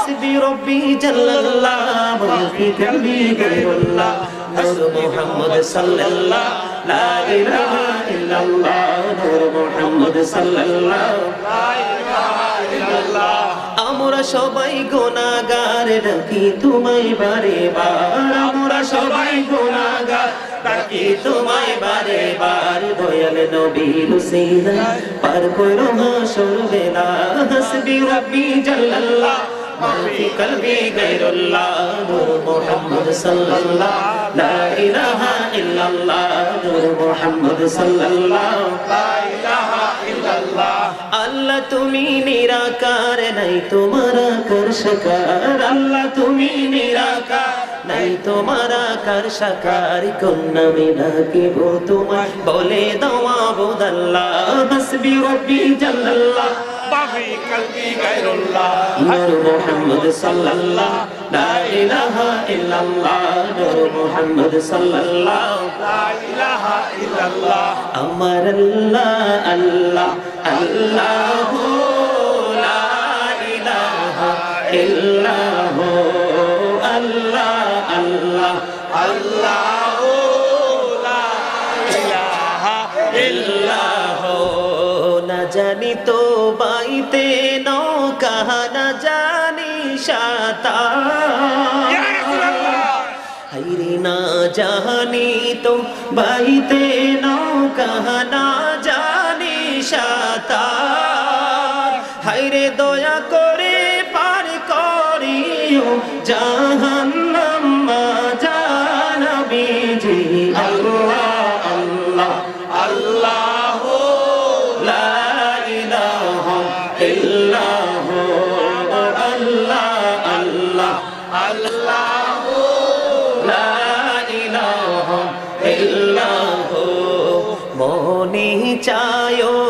হাসবি রব্বি জাল্লাল্লাহ মুলকি কলবি গায়রুল্লাহ নূর মুহাম্মদ সাল্লাল্লাহ লা ইলাহা ইল্লাল্লাহ মুহাম্মদ লা আমরা সবাই গোনাগার ডাকি তোমায় বারে বার। আমরা সবাই গোনাগার তোমায় বারে বার। দয়াল নবীর পার করো হাসর বেলা। হাসবি রব্বি জাল্লাল্লাহ। في قلبي غير الله نور محمد صلى الله لا إله إلا الله نور محمد صلى الله لا إله إلا الله আল্লাহ তুমি নিরাকার নাই তোমার আকার সাকার আল্লাহ তুমি নিরাকার নাই তোমার আকার সাকার কোন নামে ডাকিব তোমার বলে দাওয়া বুদাল্লাহ হাসবি রব্বি জাল্লাল্লাহ رب في قلبي غير الله نور محمد صلى الله لا إله إلا الله نور محمد صلى الله لا إله إلا الله أمر الله الله الله لا إله إلا هو الله الله الله জানি তো বাইতে নৌকা না জানি সাতা হাইরে না জানি তো বাইতে নৌকা না জানি সাতা হাইরে দয়া করে পার করিও জাহান মনি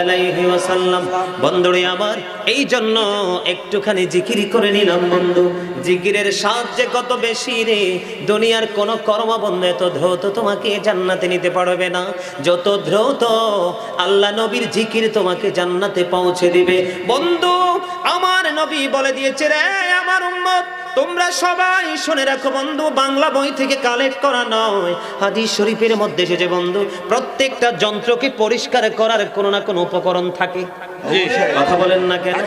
আলাইহি ওয়াসাল্লাম। বন্ধুরে আমার এই জন্য একটুখানি জিকিরি করে নিলাম বন্ধু। জিকিরের স্বাদ যে কত বেশি রে, দুনিয়ার কোন কর্মবন্ধ এত দ্রুত তোমাকে জান্নাতে নিতে পারবে না। যত দ্রুত আল্লাহ নবীর জিকির তোমাকে জান্নাতে পৌঁছে দিবে। বন্ধু, আমার নবী বলে দিয়েছে রে, আমার উম্মত তোমরা সবাই শুনে রাখো বন্ধু বাংলা বই থেকে কালেক্ট করা নয়। হাদিস শরীফের মধ্যে এসেছে বন্ধু প্রত্যেকটা যন্ত্রকে পরিষ্কার করার কোনো না কোনো উপকরণ থাকে। কথা বলেন না কেন।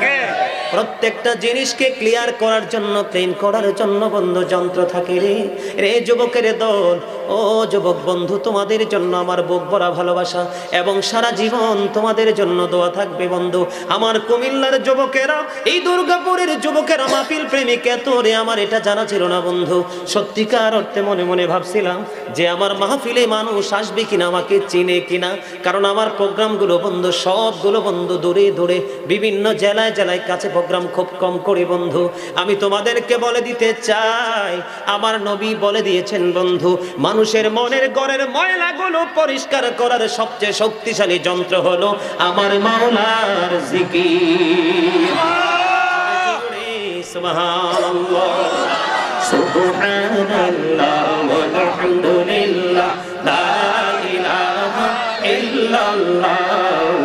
প্রত্যেকটা জিনিসকে ক্লিয়ার করার জন্য ক্লিন করার জন্য বন্ধু যন্ত্র থাকে রে। রে যুবকের দল, ও যুবক বন্ধু, তোমাদের জন্য আমার বুক ভরা ভালোবাসা এবং সারা জীবন তোমাদের জন্য দোয়া থাকবে বন্ধু। আমার কুমিল্লার যুবকেরা, এই দুর্গাপুরের যুবকেরা, মাহফিল প্রেমিক, এত রে আমার এটা জানা ছিল না বন্ধু। সত্যিকার অর্থে মনে মনে ভাবছিলাম যে আমার মাহফিলে মানুষ আসবে কিনা, আমাকে চিনে কিনা। কারণ আমার প্রোগ্রামগুলো বন্ধু, সবগুলো বন্ধু দূরে দূরে, বিভিন্ন জেলায় জেলায় কাছে প্রোগ্রাম খুব কম করি, বন্ধু। আমি তোমাদেরকে বলে দিতে চাই, আমার নবী বলে দিয়েছেন, বন্ধু, মানুষের মনের গড়ের ময়লাগুলো পরিষ্কার করার সবচেয়ে শক্তিশালী যন্ত্র হলো আমার মাওলার জিকির। সুবহানাল্লাহ সুবহানাল্লাহ ওয়ালহামদুলিল্লাহ লা ইলাহা ইল্লাল্লাহ।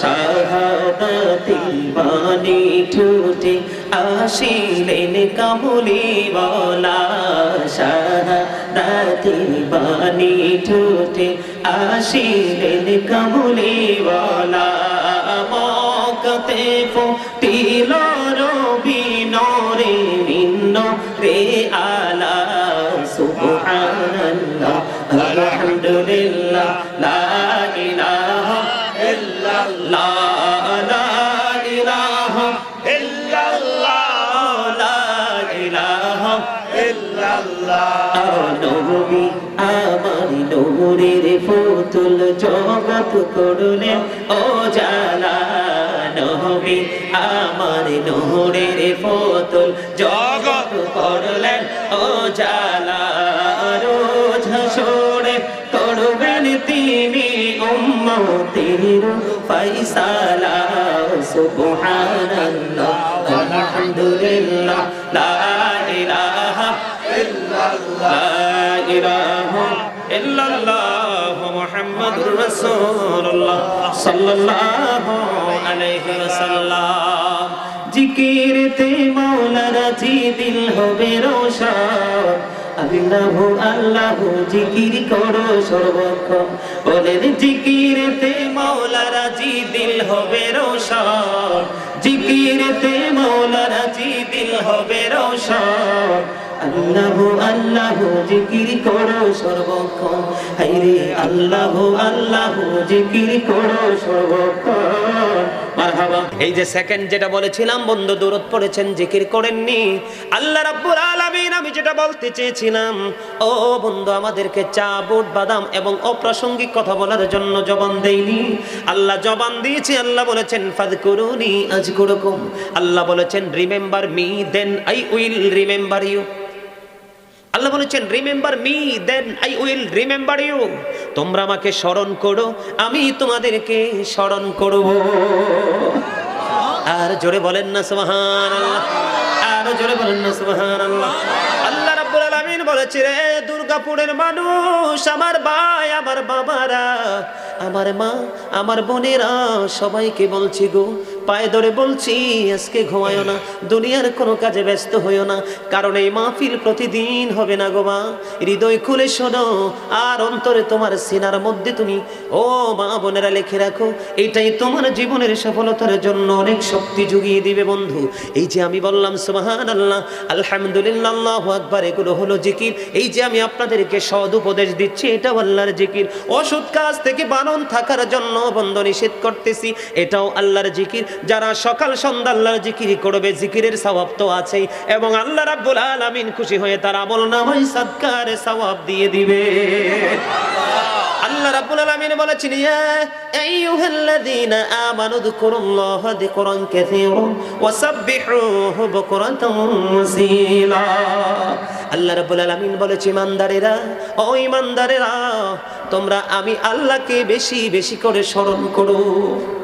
শাহাদাতি বাণী ঠুটে আসিলেন কামলি বলা শাহাদাতি আসিলেন কামলি বলা মকতে ফুটিল রবি রে আলা সুবহানাল্লাহ আলহামদুলিল্লাহ ইল্লাল্লাহ লা ইলাহা ইল্লাল্লাহ, লা ইলাহা ইল্লাল্লাহ। নবী আমার নূরের ফুতুল জগৎ করলেন। ও জালা নবী আমার নূরের ফুতুল জগৎ করলেন। ও জালা রোজ হাসরে করবেন তিনি উম্মতির ফৈসালা সুবহানাল্লাহ আলহামদুলিল্লাহ লা ইলাহা ইল্লাল্লাহ লা ইলাহা ইল্লাল্লাহ মুহাম্মাদুর রাসূলুল্লাহ সাল্লাল্লাহু আলাইহি ওয়াসাল্লাম জিকিরতে মাওলানা জি দিল হবে রোশন আল্লাহ আল্লাহ জিকির করো সর্বক্ষণ। বলেন জিকিরতে মাওলা রাজি দিল হবে রোশন। জিকিরতে মাওলা জি দিল হবে রোশন। আল্লাহ আল্লাহ জিকির করো সর্বক্ষণ। হাইরে আল্লাহ আল্লাহ জিকির করো সর্বক্ষণ। এই যে সেকেন্ড যেটা বলেছিলাম, বন্ধু দূরত পড়েছেন, জিকির করেননি। আল্লাহ রাব্বুল আলামিন, আমি যেটা বলতে চেয়েছিলাম, ও বন্ধু, আমাদেরকে চা, বুট, বাদাম এবং অপ্রাসঙ্গিক কথা বলার জন্য জবান দেইনি। আল্লাহ জবান দিয়েছে, আল্লাহ বলেছেন ফাদকুরুনি আজকুরুকুম। আল্লাহ বলেছেন, remember me, then I will remember you. Allah বলেছেন remember me then I will remember you তোমরা আমাকে স্মরণ করো, আমি তোমাদেরকে স্মরণ করব। আর জোরে বলেন না সুবহান আর জোরে বলেন না সুবহান আল্লাহ আল্লাহ রাব্বুল আলামিন বলেছে, রে দুর্গাপুরের মানুষ, আমার ভাই, আমার বাবারা, আমার মা, আমার বোনেরা, সবাইকে বলছি গো পায়ে ধরে বলছি, আজকে ঘুমায়ও না, দুনিয়ার কোনো কাজে ব্যস্ত হইও না, কারণ এই মাহফিল প্রতিদিন হবে না গো মা। হৃদয় খুলে শোনো, আর অন্তরে তোমার সিনার মধ্যে তুমি, ও মা বোনেরা লিখে রাখো, এটাই তোমার জীবনের সফলতার জন্য অনেক শক্তি জুগিয়ে দিবে বন্ধু। এই যে আমি বললাম সুবহান আল্লাহ আলহামদুলিল্লাহ আকবার, এগুলো হলো জিকির। এই যে আমি আপনাদেরকে সদ উপদেশ দিচ্ছি এটাও আল্লাহর জিকির। অসৎ কাজ থেকে বানন থাকার জন্য বন্ধ নিষেধ করতেছি, এটাও আল্লাহর জিকির। যারা সকাল সন্ধ্যা আল্লাহর জিকির করবে, জিকিরের সওয়াব তো আছেই। এবং আল্লাহ রাব্বুল আলামিন খুশি হয়ে তার আমল নামাই সদকার সওয়াব দিয়ে দিবে। আল্লাহ রাব্বুল আলামিন বলেছেন তোমরা আমি আল্লাহকে বেশি বেশি করে স্মরণ করো।